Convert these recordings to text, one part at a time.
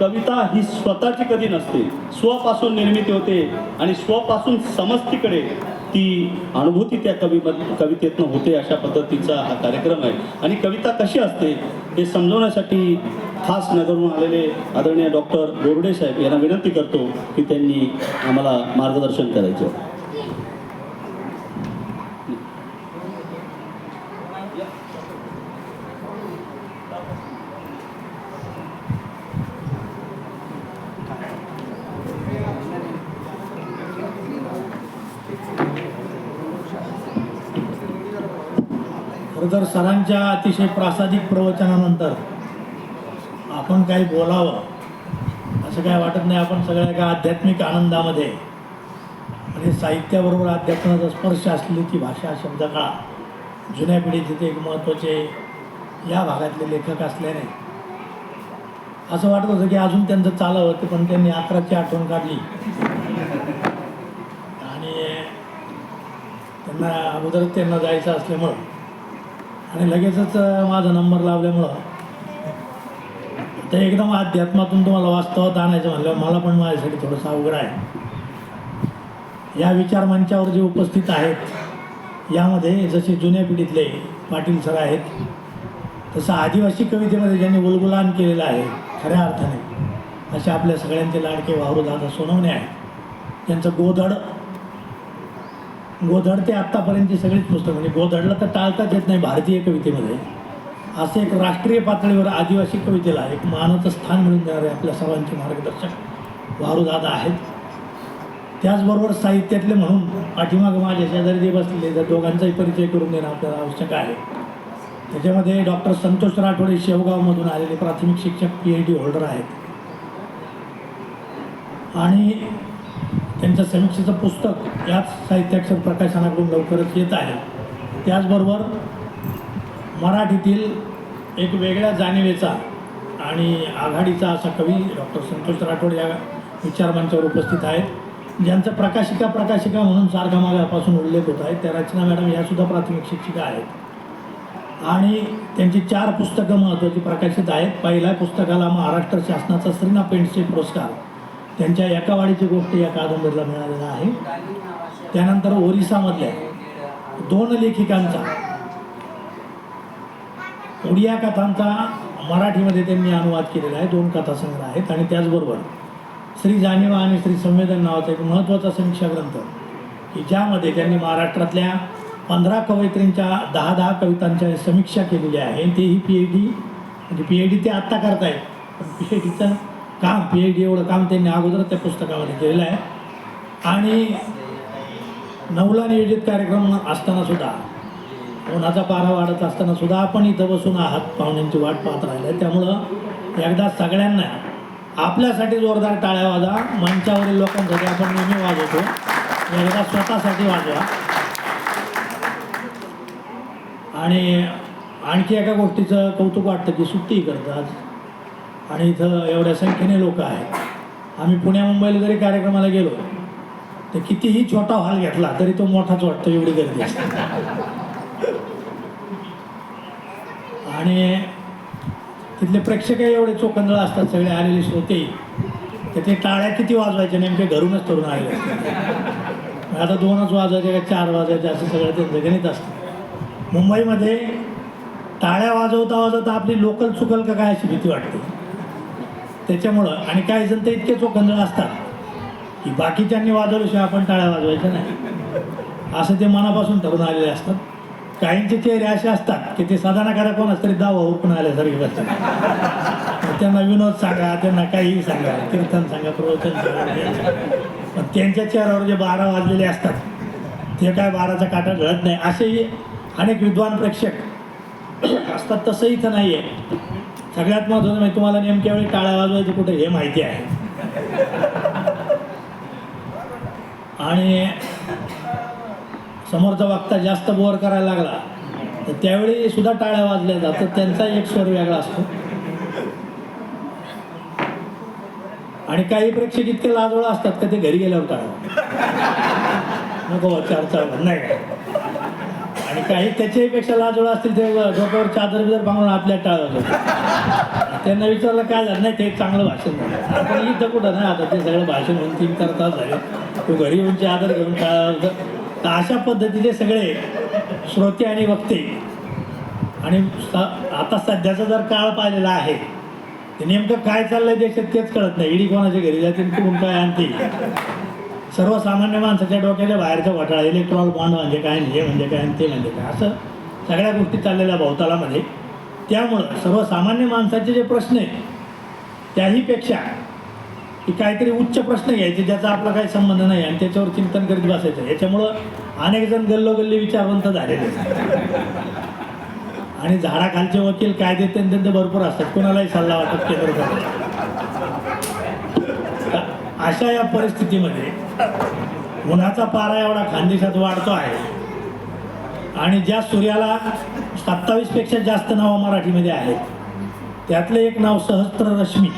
कविता ही स्वतःची कधी नसते. स्वपासून निर्मिती होते आणि स्वपासून समस्तीकडे ती अनुभूती त्या कवी कवितेतनं होते अशा पद्धतीचा हा कार्यक्रम आहे. आणि कविता कशी असते हे समजवण्यासाठी खास नगरहून आलेले आदरणीय डॉक्टर बोर्डे साहेब यांना विनंती करतो की त्यांनी आम्हाला मार्गदर्शन करायचं. अगोदर सरांच्या अतिशय प्रासादिक प्रवचनानंतर आपण काही बोलावं असं काय वाटत नाही आपण सगळ्या एका आध्यात्मिक आनंदामध्ये. आणि साहित्याबरोबर अध्यात्माचा स्पर्श असलेली ती भाषा शब्द काळा जुन्या पिढीचे ते एक महत्त्वाचे या भागातले लेखक असल्याने. असं वाटत होतं की अजून त्यांचं चालावं ते पण त्यांनी अकराची आठवण काढली. आणि त्यांना अगोदरच त्यांना जायचं असल्यामुळं आणि लगेचच माझा नंबर लावल्यामुळं ते एकदम अध्यात्मातून तुम्हाला वास्तवात आणायचं म्हणलं मला पण माझ्यासाठी थोडंसं अवघड आहे. या विचारमंचावर जे उपस्थित आहेत यामध्ये जसे जुन्या पिढीतले पाटील सर आहेत तसं आदिवासी कवितेमध्ये ज्यांनी उलगुलान केलेलं आहे खऱ्या अर्थाने असे आपल्या सगळ्यांचे लाडके वाहरू दादा सोनवणे आहेत. त्यांचं गोधड गोधड ते आत्तापर्यंतची सगळीच पुस्तकं. म्हणजे गोधडला तर टाळताच येत नाही भारतीय कवितेमध्ये. असं एक राष्ट्रीय पातळीवर आदिवासी कवितेला एक मानाचं स्थान मिळून देणारे आपल्या सर्वांचे मार्गदर्शक वारुदादा आहेत. त्याचबरोबर साहित्यातले म्हणून पाठीमागं माझ्या शेजारी जे बसलेले त्या दोघांचाही परिचय करून देणं आपल्याला आवश्यक आहे. त्याच्यामध्ये डॉक्टर संतोष राठोडे शेवगावमधून आलेले प्राथमिक शिक्षक पी एच डी होल्डर आहेत. आणि त्यांचं समीक्षेचं पुस्तक याच साहित्याक्षर प्रकाशनाकडून लवकरच येत आहे. त्याचबरोबर मराठीतील एक वेगळ्या जाणीवेचा आणि आघाडीचा असा कवी डॉक्टर संतोष राठोड या विचारमंचावर उपस्थित आहेत. ज्यांचं प्रकाशिका प्रकाशिका म्हणून सारखा मागापासून उल्लेख होत आहे. त्या रचना मॅडम यासुद्धा प्राथमिक शिक्षिका आहेत. आणि त्यांची चार पुस्तकं महत्त्वाची प्रकाशित आहेत. पहिल्या पुस्तकाला महाराष्ट्र शासनाचा श्रीना पेंडसे पुरस्कार त्यांच्या एकावाडीची गोष्ट या कादंबरीला मिळालेला आहे. त्यानंतर ओरिसामधल्या दोन लेखिकांचा उडिया कथांचा मराठीमध्ये त्यांनी अनुवाद केलेला आहे. दोन कथासंग्रह आहेत आणि त्याचबरोबर श्री जाणीवा आणि श्री संवेदन नावाचा एक महत्त्वाचा समीक्षा ग्रंथ की ज्यामध्ये त्यांनी महाराष्ट्रातल्या पंधरा कवयित्रींच्या दहा दहा कवितांच्या समीक्षा केलेली आहे. तेही पी एच डी म्हणजे पी एच डी ते आत्ता करतायत. पण पी एच डीचं काम पी एच डी एवढं काम त्यांनी अगोदर त्या पुस्तकामध्ये केलेलं आहे. आणि नवला नियोजित कार्यक्रम असताना सुद्धा उन्हाचा पारा वाढत असताना सुद्धा आपण इथं बसून आहात पाहुण्यांची वाट पाहत राहिलं त्यामुळं एकदा सगळ्यांना आपल्यासाठी जोरदार टाळ्या वाजा मंचावरील लोकांसाठी आपण नेहमी वाजवतो. एकदा स्वतःसाठी वाजवा. आणि आणखी एका गोष्टीचं कौतुक वाटतं की सुट्टी करतात. आणि इथं एवढ्या संख्येने लोक आहेत. आम्ही पुण्या मुंबईला जरी कार्यक्रमाला गेलो तर कितीही छोटा हॉल घेतला तरी तो मोठाच वाटतो एवढी गर्दी असते. आणि तिथले प्रेक्षकही एवढे चोखंदळ असतात सगळे आलेले श्रोते. तर ते टाळ्या किती वाजवायच्या नेमके घरूनच तरुण आले असतात. आता दोनच वाजायचे का चार वाजायचे असं सगळं त्यांचं गणित असतं. मुंबईमध्ये टाळ्या वाजवता वाजवता आपली लोकल चुकल का काय अशी भीती वाटते? त्याच्यामुळं आणि काही जण तर इतके चोखंदळ असतात. की बाकीच्यांनी वाजवल्याशिवाय आपण टाळ्या वाजवायच्या नाही. असं ते मनापासून ठरून आलेले असतात. काहींचे चेहरे असे असतात की ते साधारण कोण असतरी दावा उरकून आल्यासारखे बसतात. त्यांना विनोद सांगा त्यांना काहीही सांगा कीर्तन सांगा प्रवचन सांगा सांगा. पण त्यांच्या चेहऱ्यावर जे बारा वाजलेले असतात ते काय बाराचा काटा घडत नाही. असेही अनेक विद्वान प्रेक्षक असतात तसं इथं नाही आहे सगळ्यात महत्वाचं म्हणजे तुम्हाला नेमक्या वेळी टाळ्या वाजवायचं कुठे हे माहिती आहे. आणि समोरचा वक्ता जास्त बोर करायला लागला तर त्यावेळी सुद्धा टाळ्या वाजल्या जातात त्यांचा एक स्वर वेगळा असतो. आणि काही प्रेक्षक इतके लाजवळ असतात का ते घरी गेल्यावर टाळा. नको चार चार नाही. काय काही त्याच्याही पेक्षा लाजवळ असतील ते डोक्यावर चादर बिदर पांघरून आपल्या टाळा त्यांना विचारलं काय झालं? नाही ते एक चांगलं भाषण झालं. आपण इथं कुठं नाही आता ते सगळं भाषण होऊन तीन चार तास झाले. तू घरी येऊन आदर घेऊन काय तर अशा पद्धतीचे सगळे श्रोते आणि वक्ते. आणि स- आता सध्याचा जर काळ पाहिलेला आहे ते नेमकं काय चाललंय देशात तेच कळत नाही. इडी कोणाच्या घरी जातील कुठून काय आणते? सर्वसामान्य माणसाच्या डोक्याच्या बाहेरचा घोटाळा इलेक्ट्रॉल बॉन्ड म्हणजे काय हे म्हणजे काय आणि ते म्हणजे काय असं सगळ्या गोष्टी चाललेल्या भोवतालामध्ये. त्यामुळं सर्वसामान्य माणसाचे जे प्रश्न आहेत त्याहीपेक्षा की काहीतरी उच्च प्रश्न घ्यायचे ज्याचा आपला काही संबंध नाही आणि त्याच्यावर चिंतन करीत बसायचं. याच्यामुळं अनेक जण गल्लोगल्ली विचारवंत झालेले आणि झाडाखालचे वकील काय देते त्यांचे भरपूर असतात. कोणालाही सल्ला वाटत केंद्र अशा या परिस्थितीमध्ये उन्हाचा पारा एवढा खानदेशात वाढतो आहे. आणि ज्या सूर्याला सत्तावीसपेक्षा जास्त नावं मराठीमध्ये आहेत त्यातलं एक नाव सहस्त्र रश्मी.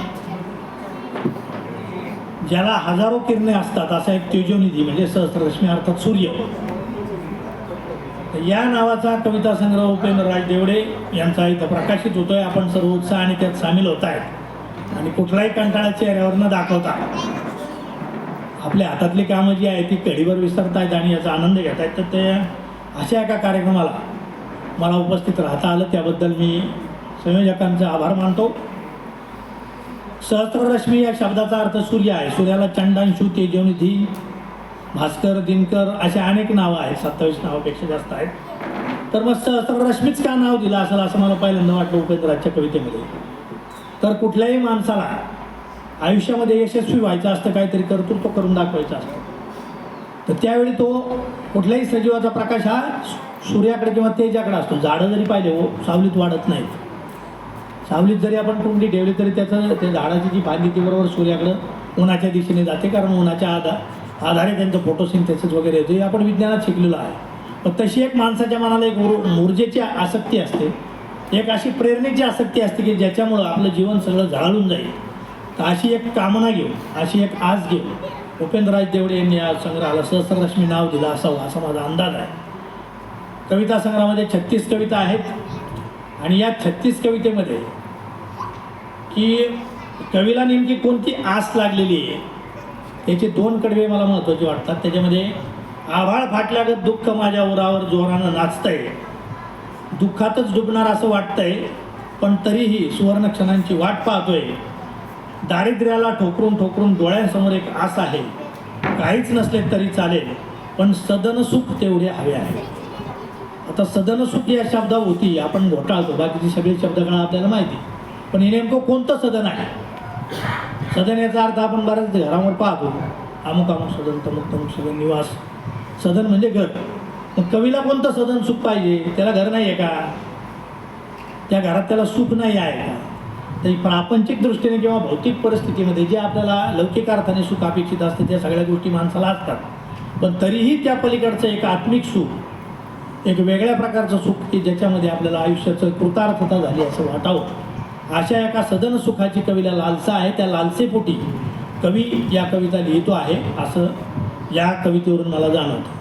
ज्याला हजारो किरणे असतात असा एक तेजोनिधी म्हणजे सहस्त्ररश्मी अर्थात सूर्य. या नावाचा कविता संग्रह उपेंद्रराज देवडे यांचा इथं प्रकाशित होतोय. आपण सर्व उत्साह आणि त्यात सामील होत आहेत. आणि कुठलाही कंटाळा चेहऱ्यावर न दाखवता. आपल्या हातातली कामं जी आहे ती कढीवर विसरतायत आणि याचा आनंद घेत आहेत तर ते अशा एका कार्यक्रमाला मला उपस्थित राहता आलं. त्याबद्दल मी संयोजकांचे आभार मानतो. सहस्त्ररश्मी या शब्दाचा अर्थ सूर्य आहे. सूर्याला चंडांशू तेजोनिधी भास्कर दिनकर असे अनेक नावं आहेत. सत्तावीस नावापेक्षा जास्त आहेत. तर मग सहस्त्ररश्मीच का नाव दिलं असेल असं मला पहिल्यांदा वाटलं. उपेंद्राच्या कवितेमध्ये. तर कुठल्याही माणसाला आयुष्यामध्ये यशस्वी व्हायचं असतं काहीतरी कर्तृत्व करून दाखवायचं असतं. तर त्यावेळी तो कुठल्याही सजीवाचा प्रकाश हा सूर्याकडे किंवा तेजाकडे असतो. झाडं जरी पाहिले हो सावलीत वाढत नाहीत. सावलीत जरी आपण कुंडी ठेवली तरी त्याचं त्या झाडाची जी फांदी ती बरोबर सूर्याकडं उन्हाच्या दिशेने जाते कारण उन्हाच्या आधार आधारे त्यांचं फोटोसिंथेसिस वगैरे येतो. हे आपण विज्ञानात शिकलेलो आहे. पण तशी एक माणसाच्या मनाला एक ऊर ऊर्जेची आसक्ती असते. एक अशी प्रेरणेची आसक्ती असते की ज्याच्यामुळं आपलं जीवन सगळं झळाळून जाईल. तर अशी एक कामना घेऊन अशी एक आस घेऊन उपेंद्रराज देवडे यांनी या संग्रहाला सहस्रलक्ष्मी नाव दिलं असावं असा माझा अंदाज आहे. कविता संग्रहामध्ये छत्तीस कविता आहेत. आणि या छत्तीस कवितेमध्ये की कवीला नेमकी कोणती आस लागलेली आहे त्याचे दोन कडवे मला महत्त्वाचे वाटतात. त्याच्यामध्ये आभाळ फाटल्यागत दुःख माझ्या उरावर जोरानं नाचतंय. दुःखातच डुबणार असं वाटतंय पण तरीही सुवर्ण क्षणांची वाट पाहतोय. दारिद्र्याला ठोकरून ठोकरून डोळ्यांसमोर एक आस आहे. काहीच नसले तरी चालेल पण सदन सुख तेवढे हवे आहे. आता सदन सुख या शब्दाभोवती आपण घोटाळतो बाकीची सगळी शब्दगणा आपल्याला माहिती. पण हे नेमकं कोणतं सदन आहे? सदन याचा अर्थ आपण बऱ्याच घरावर पाहतो. अमुक अमुक सदन तमुक तमुक सदन निवास. सदन म्हणजे घर. मग कवीला कोणतं सदन सुख पाहिजे? त्याला घर नाही आहे का? त्या घरात त्याला सुख नाही आहे का? तरी प्रापंचिक दृष्टीने किंवा भौतिक परिस्थितीमध्ये जे आपल्याला लौकिक अर्थाने सुख अपेक्षित असते त्या सगळ्या गोष्टी माणसाला असतात. पण तरीही त्या पलीकडचं एक आत्मिक सुख एक वेगळ्या प्रकारचं सुख की ज्याच्यामध्ये आपल्याला आयुष्याचं कृतार्थता झाली असं वाटावं. अशा एका सदन सुखाची कवीला लालसा आहे. त्या लालसेपोटी कवी या कविता लिहितो आहे असं या कवितेवरून मला जाणवतं.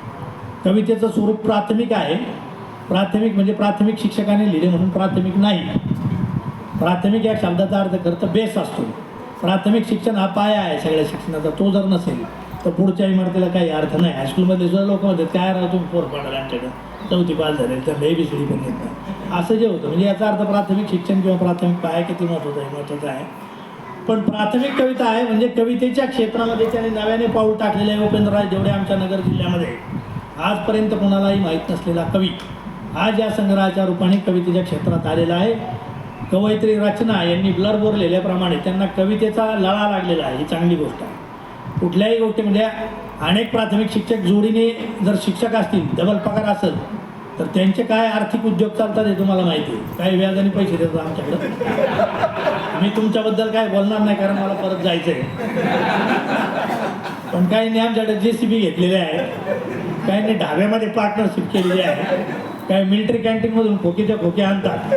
कवितेचं स्वरूप प्राथमिक आहे. प्राथमिक म्हणजे प्राथमिक शिक्षकाने लिहिले म्हणून प्राथमिक नाही. प्राथमिक या शब्दाचा अर्थ करतं बेस असतो. प्राथमिक शिक्षण हा पाया आहे सगळ्या शिक्षणाचा तो जर नसेल तर पुढच्या इमारतीला काही अर्थ नाही. हायस्कूलमध्ये सुद्धा लोक म्हणतात काय राहतो तुम्ही फोर पाडाल आमच्याकडे? चौथी पास झाले तर बी बिसडी पण येत नाही. असं जे होतं म्हणजे याचा अर्थ प्राथमिक शिक्षण किंवा प्राथमिक पाया किती महत्त्वाचं आहे महत्त्वाचं आहे. पण प्राथमिक कविता आहे म्हणजे कवितेच्या क्षेत्रामध्ये त्याने नव्याने पाऊल टाकलेले आहे उपेंद्रराज जेवढे आमच्या नगर जिल्ह्यामध्ये आजपर्यंत कोणालाही माहीत नसलेला कवी आज या संग्रहाच्या रूपाने कवितेच्या क्षेत्रात आलेला आहे. कवयित्री रचना यांनी ब्लरबोर लिहिल्याप्रमाणे त्यांना कवितेचा लळा लागलेला आहे. ही चांगली गोष्ट आहे. कुठल्याही गोष्टी म्हणजे अनेक प्राथमिक शिक्षक जोडीने जर शिक्षक असतील डबल पगार असेल तर त्यांचे काय आर्थिक उद्योग चालतात हे तुम्हाला माहिती आहे. काही व्याजाने पैसे देतात आमच्याकडं. मी तुमच्याबद्दल काय बोलणार नाही कारण मला परत जायचं आहे पण काहींनी आमच्याकडे जे सी बी घेतलेले आहे काहींनी ढाब्यामध्ये पार्टनरशिप केलेली आहे काही मिलिटरी कॅन्टीनमधून खोकीच्या खोके आणतात.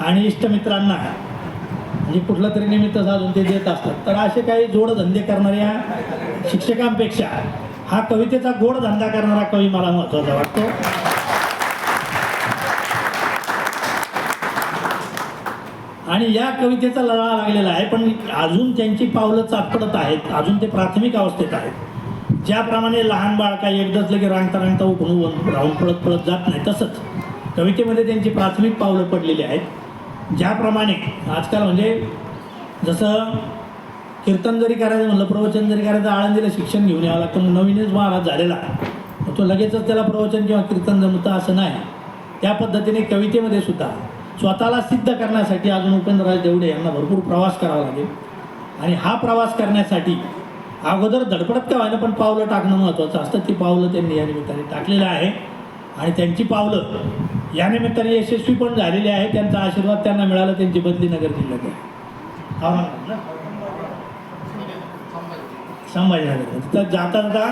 आणि इष्टमित्रांना म्हणजे कुठलं तरी निमित्त साधून ते देत असतात. तर असे काही जोडधंदे करणाऱ्या शिक्षकांपेक्षा हा कवितेचा गोड धंदा करणारा कवी मला महत्त्वाचा वाटतो. आणि या कवितेचा लढा लागलेला आहे पण अजून त्यांची पावलं चाटपडत आहेत अजून ते प्राथमिक अवस्थेत आहेत. ज्याप्रमाणे लहान बाळ काही एकदाच लगे रांगता रांगता उभून राहून पळत पळत जात नाही तसंच कवितेमध्ये त्यांची प्राथमिक पावलं पडलेली आहेत. ज्याप्रमाणे आजकाल म्हणजे जसं कीर्तन जरी करायचं म्हणलं प्रवचन जरी करायचं आळंदीला शिक्षण घेऊन यावं लागतं मग नवीनच महाराज झालेला तो लगेचच त्याला प्रवचन किंवा कीर्तन जमतं असं नाही. त्या पद्धतीने कवितेमध्ये सुद्धा स्वतःला सिद्ध करण्यासाठी अजून उपेंद्रराज देवडे यांना भरपूर प्रवास करावा लागेल. आणि हा प्रवास करण्यासाठी अगोदर धडपडत का व्हायला पण पावलं टाकणं महत्त्वाचं असतं. ती पावलं त्यांनी या निमित्ताने टाकलेलं आहे. आणि त्यांची पावलं यानिमित्ताने यशस्वी पण झालेली आहे त्यांचा आशीर्वाद त्यांना मिळाला. त्यांची बदली नगर जिल्ह्यात आहे. औरंगाबाद ना संभाजीनगर तर जाता जाता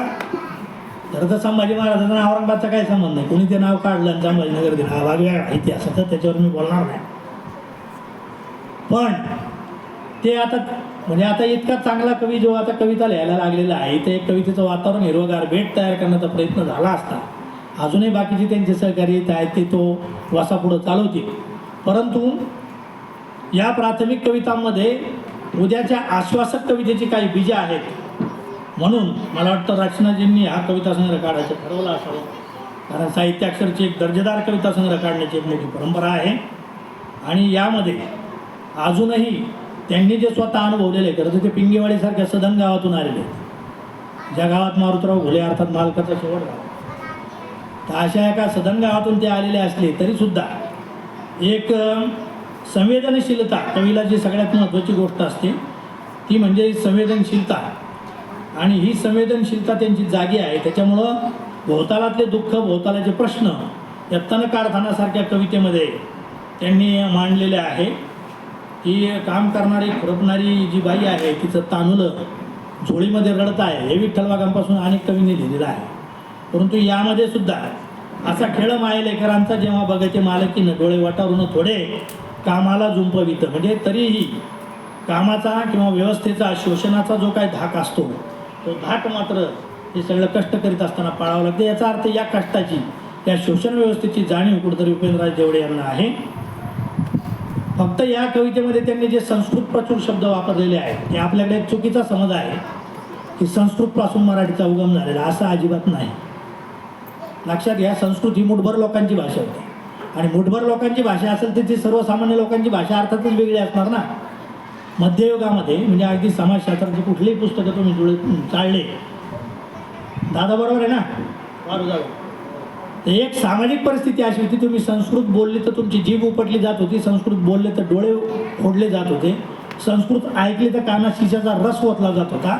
खरं तर संभाजी महाराजांना औरंगाबादचा काही संबंध नाही. कोणी ते नाव काढलं आणि संभाजीनगर दिलं. हा भाग वेगळा इतिहासाचा त्याच्यावर मी बोलणार नाही. पण ते आता म्हणजे आता इतका चांगला कवी जो आता कविता लिहायला लागलेला आहे ते एक कवितेचं वातावरण हिरवगार भेट तयार करण्याचा प्रयत्न झाला असता. अजूनही बाकीचे त्यांचे सहकारी येत आहेत ते तो वासा पुढं चालवतील. परंतु या प्राथमिक कवितांमध्ये उद्याच्या आश्वासक कवितेची काही बीजे आहेत. म्हणून मला वाटतं रचनाजींनी हा कविता संग्रह काढायचं ठरवलं असावं. कारण साहित्याक्षरची एक दर्जेदार कविता संग्रह काढण्याची एक मोठी परंपरा आहे. आणि यामध्ये अजूनही त्यांनी जे स्वतः अनुभवलेले आहे खरं तर ते पिंगेवाडीसारख्या सदन गावातून आलेले आहेत. ज्या गावात मारुतराव घुले अर्थात मालकाचा शेवट गाव तर अशा एका सदन गावातून ते आलेले असले तरीसुद्धा एक संवेदनशीलता कवीला जी सगळ्यात महत्त्वाची गोष्ट असते. ती म्हणजे संवेदनशीलता. आणि ही संवेदनशीलता त्यांची जागी आहे. त्याच्यामुळं भोवतालातले दुःख भोवतालाचे प्रश्न या तणकारखानासारख्या कवितेमध्ये त्यांनी मांडलेले आहे. ही काम करणारी खुरपणारी जी बाई आहे तिचं तानुलं झोळीमध्ये रडत आहे. हे विठ्ठलबागांपासून अनेक कवींनी लिहिलेलं आहे. परंतु यामध्ये सुद्धा असा खेळ मायलेकरांचा जेव्हा बघायचे मालकीनं डोळे वाटारून थोडे कामाला जुंपवितं म्हणजे तरीही कामाचा किंवा व्यवस्थेचा शोषणाचा जो काही धाक असतो तो धाक मात्र हे सगळं कष्ट करीत असताना पाळावं लागतं. याचा अर्थ या कष्टाची या शोषण व्यवस्थेची जाणीव कुठेतरी उपेंद्रराज देवडे यांना आहे. फक्त या कवितेमध्ये त्यांनी जे संस्कृत प्रचूर शब्द वापरलेले आहेत ते आपल्याकडे एक चुकीचा समज आहे की संस्कृतपासून मराठीचा उगम झालेला असा अजिबात नाही. लक्षात घ्या संस्कृत ही मुठभर लोकांची भाषा होती. आणि मुठभर लोकांची भाषा असेल तर ती सर्वसामान्य लोकांची भाषा अर्थातच वेगळी असणार ना? मध्ययुगामध्ये म्हणजे अगदी समाजशास्त्राची कुठलीही पुस्तकं तुम्ही जुळ चाळले. दादा बरोबर आहे ना? तर एक सामाजिक परिस्थिती अशी होती तुम्ही संस्कृत बोलली तर तुमची जीभ उपटली जात होती संस्कृत बोलले तर डोळे फोडले जात होते संस्कृत ऐकले तर काना शिशाचा रस ओतला जात होता.